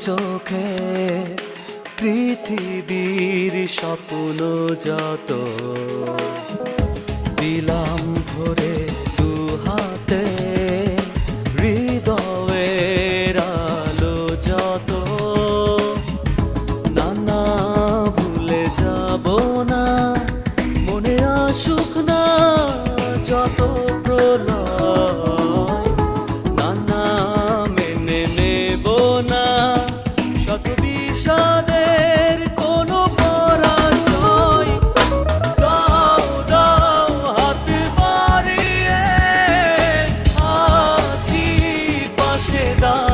চোখে পৃথিবীর স্বপ্ন যত veda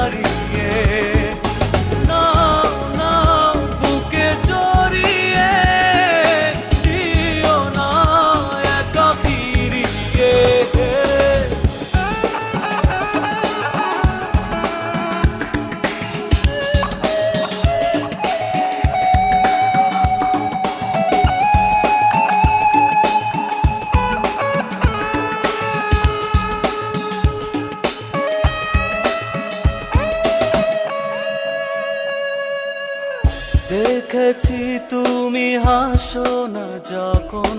তুমি হাসো না যখন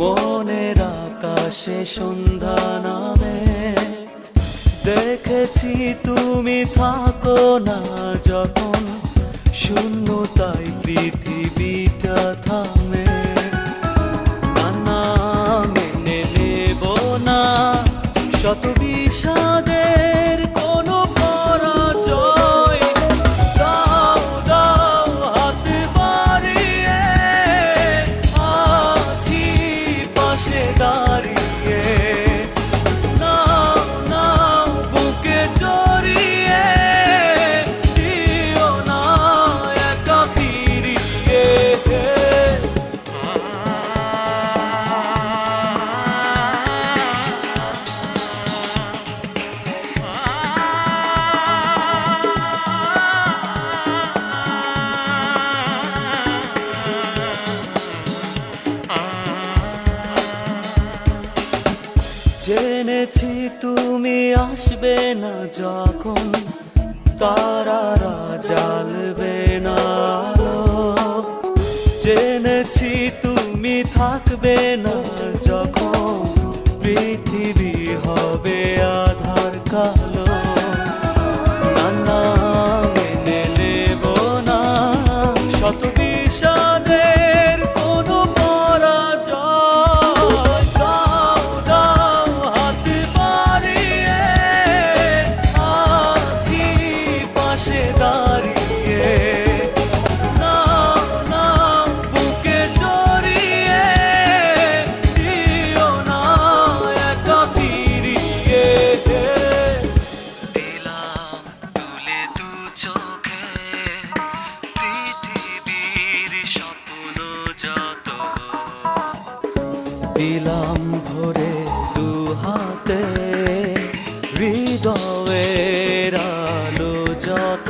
মনের আকাশে সন্ধ্যা নামে। দেখেছি তুমি থাকো না যখন শূন্যতাই পৃথিবীটা থামে। না, মেনে নেব না, শত বিষাদে জেনেছি তুমি আসবে না যখন তারা জ্বালবে। দিলাম ভরে দু হাতে হৃদয়ের আলো যত